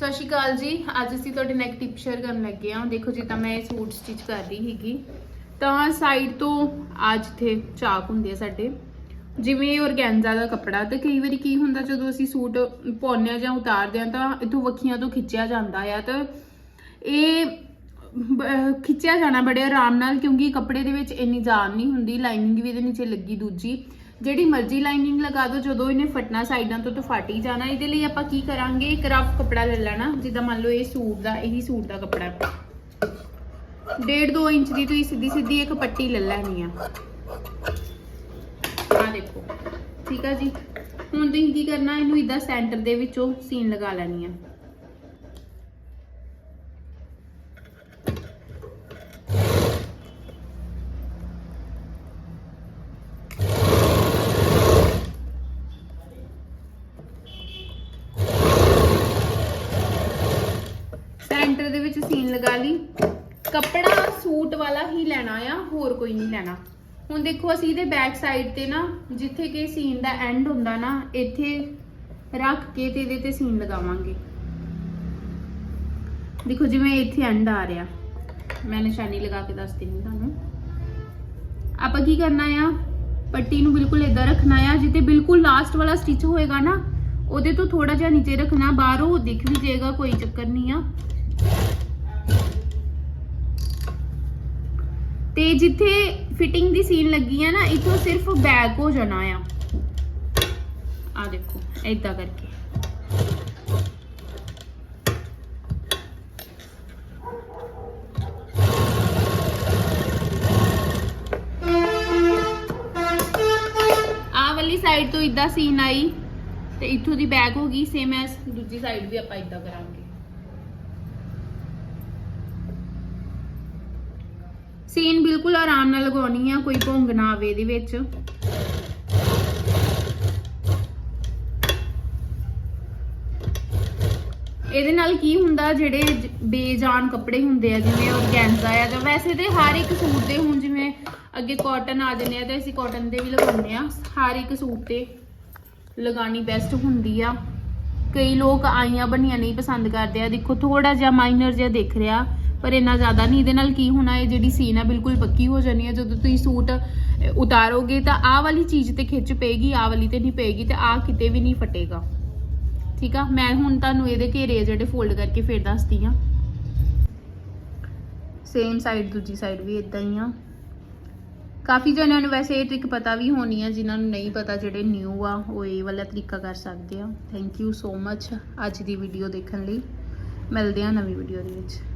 ਸਤਿ ਸ਼੍ਰੀ ਅਕਾਲ ਜੀ। ਅੱਜ ਅਸੀਂ ਤੁਹਾਡੇ ਨਾਲ ਇੱਕ ਟਿਪ ਸ਼ੇਅਰ ਕਰਨ ਲੱਗੇ ਹਾਂ। ਦੇਖੋ, ਜਿੱਦਾਂ ਮੈਂ ਇਹ ਸੂਟ ਸਟਿਚ ਕਰ ਰਹੀ ਹੈਗੀ ਤਾਂ ਸਾਈਡ ਤੋਂ ਆ ਜਿੱਥੇ ਚਾਕ ਹੁੰਦੇ ਆ ਸਾਡੇ, ਜਿਵੇਂ ਔਰਗੈਂਜ਼ਾ ਦਾ ਕੱਪੜਾ, ਤੇ ਕਈ ਵਾਰੀ ਕੀ ਹੁੰਦਾ, ਜਦੋਂ ਅਸੀਂ ਸੂਟ ਪਾਉਂਦੇ ਆ ਜਾਂ ਉਤਾਰਦੇ ਆ ਤਾਂ ਇਥੋਂ ਵੱਖੀਆਂ ਤੋਂ ਖਿੱਚਿਆ ਜਾਂਦਾ ਆ। ਤਾਂ ਇਹ, ਬ- ਖਿੱਚਿਆ ਜਾਣਾ ਬੜੇ ਆਰਾਮ ਨਾਲ, ਕਿਉਂਕਿ ਕੱਪੜੇ ਦੇ ਵਿੱਚ ਇੰਨੀ ਜਾਨ ਨਹੀਂ ਹੁੰਦੀ ਲਾਈਨਿੰਗ ਵੀ ਇਹਦੇ ਨੀਚੇ ਲੱਗੀ ਦੂਜੀ। ਜਿਹੜੀ ਮਰਜ਼ੀ ਲਾਈਨਿੰਗ ਲਗਾ ਦਿਓ, ਜਦੋਂ ਇਹਨੇ ਫਟਣਾ ਸਾਈਡਾਂ ਤੋਂ ਤਾਂ ਫਟ ਹੀ ਜਾਣਾ। ਇਹਦੇ ਲਈ ਆਪਾਂ ਕੀ ਕਰਾਂਗੇ? ਇੱਕ ਰਫ ਕੱਪੜਾ ਲੈ ਲੈਣਾ, ਜਿੱਦਾਂ ਮੰਨ ਲਓ ਇਹ ਸੂਟ ਦਾ, ਇਹੀ ਸੂਟ ਦਾ ਕੱਪੜਾ। ਡੇਢ 2 ਇੰਚ ਦੀ ਤੁਸੀਂ ਸਿੱਧੀ ਸਿੱਧੀ ਇੱਕ ਪੱਟੀ ਲੈ ਲੈਣੀ ਆ। ਆ ਦੇਖੋ। ਠੀਕ ਆ ਜੀ? ਹੁਣ ਤੁਸੀਂ ਕੀ ਕਰਨਾ? ਇਹਨੂੰ ਇਦਾਂ ਸੈਂਟਰ ਦੇ ਵਿੱਚੋਂ ਸੀਨ ਲਗਾ ਲੈਣੀ ਆ। ਸੈਂਟਰ ਵਿੱਚ ਸੀਨ ਲਗਾ ਲਈ। ਕੱਪੜਾ ਸੂਟ ਵਾਲਾ ਹੀ ਲੈਣਾ ਆ, ਹੋਰ ਕੋਈ ਨਹੀਂ ਲੈਣਾ। ਹੁਣ ਦੇਖੋ ਅਸੀਂ ਇਹਦੇ ਬੈਕ ਸਾਈਡ ਤੇ ਨਾ, ਜਿੱਥੇ ਕਿ ਸੀਨ ਦਾ ਐਂਡ ਹੁੰਦਾ ਨਾ, ਇੱਥੇ ਰੱਖ ਕੇ ਤੇ ਇਹਦੇ ਤੇ ਸੀਨ ਲਗਾਵਾਂਗੇ। ਦੇਖੋ ਜਿਵੇਂ ਇੱਥੇ ਐਂਡ ਆ ਰਿਹਾ। ਮੈਂ ਨਿਸ਼ਾਨੀ ਲਗਾ ਕੇ ਦੱਸ ਦਿੰਦੀ ਤੁਹਾਨੂੰ। ਆਪਾਂ ਕੀ ਕਰਨਾ ਆ? ਪੱਟੀ ਨੂੰ ਬਿਲਕੁਲ ਇਦਾਂ ਰੱਖਣਾ ਆ ਜਿੱਤੇ ਬਿਲਕੁਲ ਲਾਸਟ ਵਾਲਾ ਸਟਿਚ ਹੋਏਗਾ ਨਾ, ਉਹਦੇ ਤੋਂ ਥੋੜਾ ਜਿਹਾ ਨੀਚੇ ਰੱਖਣਾ, ਬਾਹਰੋਂ ਦਿਖ ਵੀ ਜਾਏਗਾ, ਕੋਈ ਚੱਕਰ ਨਹੀਂ ਆ। ਤੇ ਜਿੱਥੇ ਫਿਟਿੰਗ ਦੀ ਸੀਨ ਲੱਗੀ ਆ ਨਾ, ਇਥੋਂ ਸਿਰਫ ਬੈਕ ਹੋ ਜਾਣਾ ਆ। ਆ ਦੇਖੋ, ਏਦਾਂ ਕਰਕੇ। ਆ ਵਾਲੀ ਸਾਈਡ ਤੋਂ ਇਦਾਂ ਸੀਨ ਆਈ ਤੇ ਇਥੋਂ ਦੀ ਬੈਕ ਹੋ ਗਈ ਸੇਮ ਐਸ ਦੂਜੀ ਸਾਈਡ ਵੀ ਆਪਾਂ ਇਦਾਂ ਕਰਾਂਗੇ। ਸੀਨ ਬਿਲਕੁਲ ਆਰਾਮ ਨਾਲ ਲਗਾਉਣੀ ਆ, ਕੋਈ ਭੁੰਗ ਨਾ ਆਵੇ ਇਹਦੇ ਵਿੱਚ। ਇਹਦੇ ਨਾਲ ਕੀ ਹੁੰਦਾ, ਜਿਹੜੇ ਬੇਜਾਨ ਕੱਪੜੇ ਹੁੰਦੇ ਆ, ਜਿਵੇਂ ਔਰਗੈਂਜ਼ਾ ਆ, ਜਾਂ ਵੈਸੇ ਤੇ ਹਰ ਇੱਕ ਸੂਟ ਦੇ ਹੁਣ ਜਿਵੇਂ ਅੱਗੇ ਕਾਟਨ ਆ ਜਾਂਦੇ ਆ, ਤੇ ਅਸੀਂ ਕਾਟਨ ਦੇ ਵੀ ਲਗਾਉਂਦੇ ਆ। ਹਰ ਇੱਕ ਸੂਟ ਤੇ ਲਗਾਣੀ ਬੈਸਟ ਹੁੰਦੀ ਆ। ਕਈ ਲੋਕ ਆਈਆਂ ਬਣੀਆਂ ਨਹੀਂ ਪਸੰਦ ਕਰਦੇ ਆ। ਦੇਖੋ ਥੋੜਾ ਜਿਹਾ ਮਾਈਨਰ ਜਿਹਾ ਦਿਖ ਰਿਹਾ। ਪਰ ਇੰਨਾ ਜ਼ਿਆਦਾ ਨਹੀਂ। ਇਹਦੇ ਨਾਲ ਕੀ ਹੋਣਾ ਹੈ ਜਿਹੜੀ ਸੀਨ ਆ ਬਿਲਕੁਲ ਪੱਕੀ ਹੋ ਜਾਣੀ ਹੈ ਜਦੋਂ ਤੁਸੀਂ ਸੂਟ ਉਤਾਰੋਗੇ ਤਾਂ ਆਹ ਵਾਲੀ ਚੀਜ਼ ਤੇ ਖਿੱਚ ਪਏਗੀ, ਆਹ ਵਾਲੀ ਤੇ ਨਹੀਂ ਪਏਗੀ ਤੇ ਆਹ ਕਿਤੇ ਵੀ ਨਹੀਂ ਫਟੇਗਾ। ਠੀਕ ਆ? ਮੈਂ ਹੁਣ ਤੁਹਾਨੂੰ ਇਹਦੇ ਘੇਰੇ ਆ ਜਿਹੜੇ ਫੋਲਡ ਕਰਕੇ ਫੇਰ ਦੱਸਦੀ ਆ। ਸੇਮ ਸਾਈਡ ਦੂਜੀ ਸਾਈਡ ਵੀ ਇਦਾਂ ਹੀ ਆ। ਕਾਫੀ ਜਣਿਆਂ ਨੂੰ ਵੈਸੇ ਇਹ ਟ੍ਰਿਕ ਪਤਾ ਵੀ ਹੋਣੀ ਆ, ਜਿਨ੍ਹਾਂ ਨੂੰ ਨਹੀਂ ਪਤਾ ਜਿਹੜੇ ਨਿਊ ਆ, ਉਹ ਇਹ ਵਾਲਾ ਤਰੀਕਾ ਕਰ ਸਕਦੇ ਆ। ਥੈਂਕ ਯੂ ਸੋ ਮੱਚ ਅੱਜ ਦੀ ਵੀਡੀਓ ਦੇਖਣ ਲਈ। ਮਿਲਦੇ ਆ ਨਵੀਂ ਵੀਡੀਓ ਦੇ ਵਿੱਚ।